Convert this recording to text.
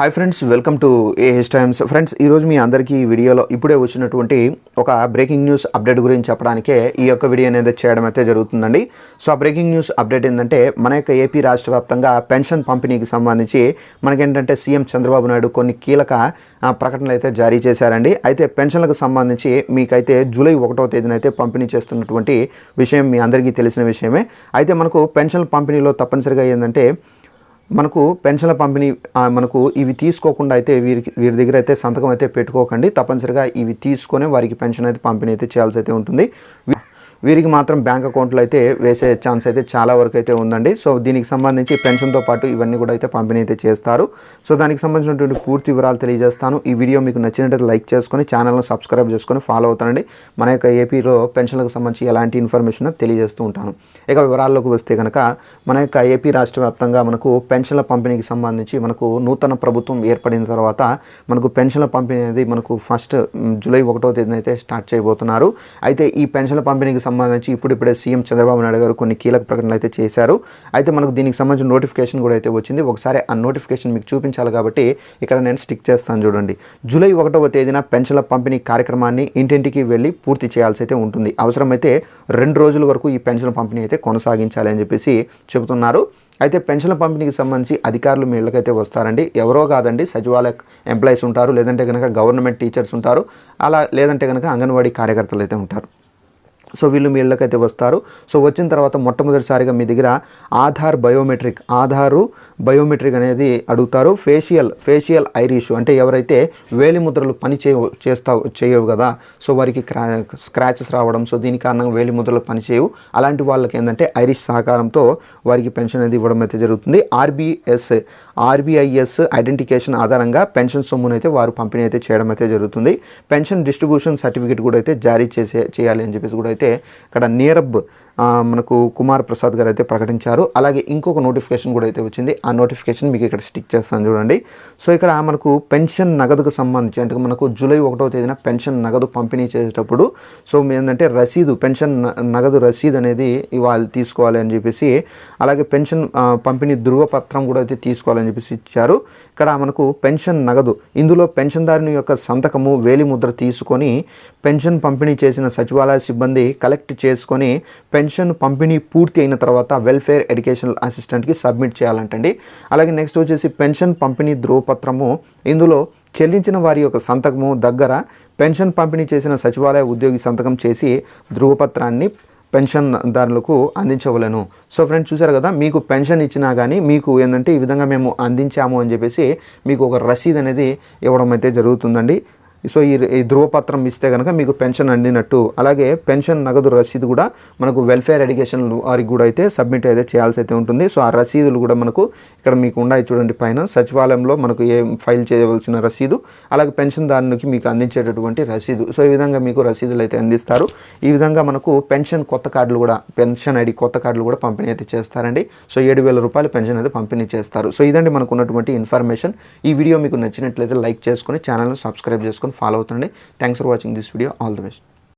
Hi friends welcome to AH Times friends ఈరోజు మీ అందరికీ ఈ వీడియోలో ఇప్పుడే వచ్చినటువంటి ఒక బ్రేకింగ్ న్యూస్ అప్డేట్ గురించి చెప్పడానికే ఈ యొక్క వీడియో అనేది చేయడం అయితే జరుగుతుందండి. సో ఆ బ్రేకింగ్ న్యూస్ అప్డేట్ ఏంటంటే మన యొక్క ఏపీ రాష్ట్ర వ్యాప్తంగా పెన్షన్ పంపిణీకి సంబంధించి మనకేంటంటే సీఎం చంద్రబాబు నాయుడు కొన్ని కీలక ప్రకటనలు అయితే జారీ చేశారండి. అయితే పెన్షన్లకు సంబంధించి మీకైతే జూలై ఒకటో తేదీన అయితే పంపిణీ చేస్తున్నటువంటి విషయం మీ అందరికీ తెలిసిన విషయమే. అయితే మనకు పెన్షన్ పంపిణీలో తప్పనిసరిగా ఏంటంటే మనకు పెన్షన్ల పంపిణీ మనకు ఇవి తీసుకోకుండా అయితే వీరికి వీరి దగ్గర అయితే సంతకం అయితే పెట్టుకోకండి. తప్పనిసరిగా ఇవి తీసుకొని వారికి పెన్షన్ అయితే పంపిణీ అయితే చేయాల్సి అయితే ఉంటుంది. వీరికి మాత్రం బ్యాంక్ అకౌంట్లో అయితే వేసే ఛాన్స్ అయితే చాలా వరకు అయితే ఉందండి. సో దీనికి సంబంధించి పెన్షన్తో పాటు ఇవన్నీ కూడా అయితే పంపిణీ అయితే చేస్తారు. సో దానికి సంబంధించినటువంటి పూర్తి వివరాలు తెలియజేస్తాను. ఈ వీడియో మీకు నచ్చినట్టు లైక్ చేసుకొని ఛానల్ను సబ్స్క్రైబ్ చేసుకొని ఫాలో అవుతానండి. మన యొక్క ఏపీలో పెన్షన్లకు సంబంధించి ఎలాంటి ఇన్ఫర్మేషన్ తెలియజేస్తూ ఉంటాను. ఇక వివరాల్లోకి వస్తే కనుక మన యొక్క ఏపీ రాష్ట్ర వ్యాప్తంగా మనకు పెన్షన్ల పంపిణీకి సంబంధించి మనకు నూతన ప్రభుత్వం ఏర్పడిన తర్వాత మనకు పెన్షన్ల పంపిణీ అనేది మనకు ఫస్ట్ జూలై ఒకటో తేదీన అయితే స్టార్ట్ చేయబోతున్నారు. అయితే ఈ పెన్షన్ల పంపిణీకి సంబంధించి ఇప్పుడిప్పుడే సీఎం చంద్రబాబు నాయుడు గారు కొన్ని కీలక ప్రకటనలు అయితే చేశారు. అయితే మనకు దీనికి సంబంధించిన నోటిఫికేషన్ కూడా అయితే వచ్చింది. ఒకసారి ఆ నోటిఫికేషన్ మీకు చూపించాలి కాబట్టి ఇక్కడ నేను స్టిక్ చేస్తాను చూడండి. జూలై ఒకటవ తేదీన పెన్షన్ల పంపిణీ కార్యక్రమాన్ని ఇంటింటికి వెళ్ళి పూర్తి చేయాల్సి అయితే ఉంటుంది. అవసరమైతే రెండు రోజుల వరకు ఈ పెన్షన్ పంపిణీ అయితే కొనసాగించాలి అని చెప్పేసి చెబుతున్నారు. అయితే పెన్షన్ల పంపిణీకి సంబంధించి అధికారులు మీ ఇళ్ళకైతే వస్తారండి. ఎవరో కాదండి సచివాలయ ఎంప్లాయీస్ ఉంటారు. లేదంటే కనుక గవర్నమెంట్ టీచర్స్ ఉంటారు. అలా లేదంటే కనుక అంగన్వాడీ కార్యకర్తలు అయితే ఉంటారు. సో వీళ్ళు మీ ఇళ్ళకైతే వస్తారు. సో వచ్చిన తర్వాత మొట్టమొదటిసారిగా మీ దగ్గర ఆధార్ బయోమెట్రిక్ ఆధారు బయోమెట్రిక్ అనేది అడుగుతారు. ఫేషియల్ ఫేషియల్ ఐరిష్ అంటే ఎవరైతే వేలి ముద్రలు పని చేయ చేస్తా చేయవు కదా సో వారికి క్రా స్క్రాచెస్ రావడం సో దీని కారణంగా వేలి ముద్రలు పని చేయవు. అలాంటి వాళ్ళకి ఏంటంటే ఐరిష్ సహకారంతో వారికి పెన్షన్ అనేది ఇవ్వడం అయితే జరుగుతుంది. ఆర్బీఎస్ ఆర్బీఐఎస్ ఐడెంటిఫికేషన్ ఆధారంగా పెన్షన్ సొమ్మును అయితే వారు పంపిణీ అయితే చేయడం అయితే జరుగుతుంది. పెన్షన్ డిస్ట్రిబ్యూషన్ సర్టిఫికేట్ కూడా అయితే జారీ చేసే చేయాలి అని చెప్పేసి కూడా అయితే ఇక్కడ నియరబ్ మనకు కుమార్ ప్రసాద్ గారు అయితే ప్రకటించారు. అలాగే ఇంకొక నోటిఫికేషన్ కూడా అయితే వచ్చింది. ఆ నోటిఫికేషన్ మీకు ఇక్కడ స్టిక్ చేస్తాను చూడండి. సో ఇక్కడ మనకు పెన్షన్ నగదుకు సంబంధించి అంటే మనకు జూలై ఒకటో తేదీన పెన్షన్ నగదు పంపిణీ చేసేటప్పుడు సో ఏంటంటే రసీదు పెన్షన్ నగదు రసీదు అనేది ఇవాళ తీసుకోవాలి అని చెప్పేసి అలాగే పెన్షన్ పంపిణీ ధృవపత్రం కూడా అయితే తీసుకోవాలని చెప్పేసి ఇచ్చారు. ఇక్కడ మనకు పెన్షన్ నగదు ఇందులో పెన్షన్దారుని యొక్క సంతకము వేలి ముద్ర తీసుకొని పెన్షన్ పంపిణీ చేసిన సచివాలయ సిబ్బంది కలెక్ట్ చేసుకొని పెన్షన్ పెన్షన్ పంపిణీ పూర్తి అయిన తర్వాత వెల్ఫేర్ ఎడ్యుకేషనల్ అసిస్టెంట్కి సబ్మిట్ చేయాలంటండి. అలాగే నెక్స్ట్ వచ్చేసి పెన్షన్ పంపిణీ ధృవపత్రము. ఇందులో చెల్లించిన వారి యొక్క సంతకము దగ్గర పెన్షన్ పంపిణీ చేసిన సచివాలయ ఉద్యోగి సంతకం చేసి ధృవపత్రాన్ని పెన్షన్దారులకు అందించవలను. సో ఫ్రెండ్స్ చూసారు కదా మీకు పెన్షన్ ఇచ్చినా కానీ మీకు ఏంటంటే ఈ విధంగా మేము అందించాము అని చెప్పేసి మీకు ఒక రసీద్ అనేది ఇవ్వడం అయితే జరుగుతుందండి. సో ఈ ఈ ధృవపత్రం ఇస్తే కనుక మీకు పెన్షన్ అందినట్టు. అలాగే పెన్షన్ నగదు రసీదు కూడా మనకు వెల్ఫేర్ ఎడ్యుకేషన్ వారికి కూడా అయితే సబ్మిట్ అయితే చేయాల్సి అయితే ఉంటుంది. సో ఆ రసీదులు కూడా మనకు ఇక్కడ మీకు ఉన్నాయి చూడండి పైన. సచివాలయంలో మనకు ఏ ఫైల్ చేయవలసిన రసీదు అలాగే పెన్షన్దారునికి మీకు అందించేటటువంటి రసీదు. సో ఈ విధంగా మీకు రసీదులు అయితే అందిస్తారు. ఈ విధంగా మనకు పెన్షన్ కొత్త కార్డులు కూడా పెన్షన్ ఐడి కొత్త కార్డులు కూడా పంపిణీ అయితే చేస్తారండి. సో ఏడు వేల రూపాయలు పెన్షన్ అయితే పంపిణీ చేస్తారు. సో ఇదండి మనకు ఉన్నటువంటి ఇన్ఫర్మేషన్. ఈ వీడియో మీకు నచ్చినట్లయితే లైక్ చేసుకొని ఛానల్ను సబ్స్క్రైబ్ చేసుకొని follow అవుతుండండి. Thanks for watching this video all the best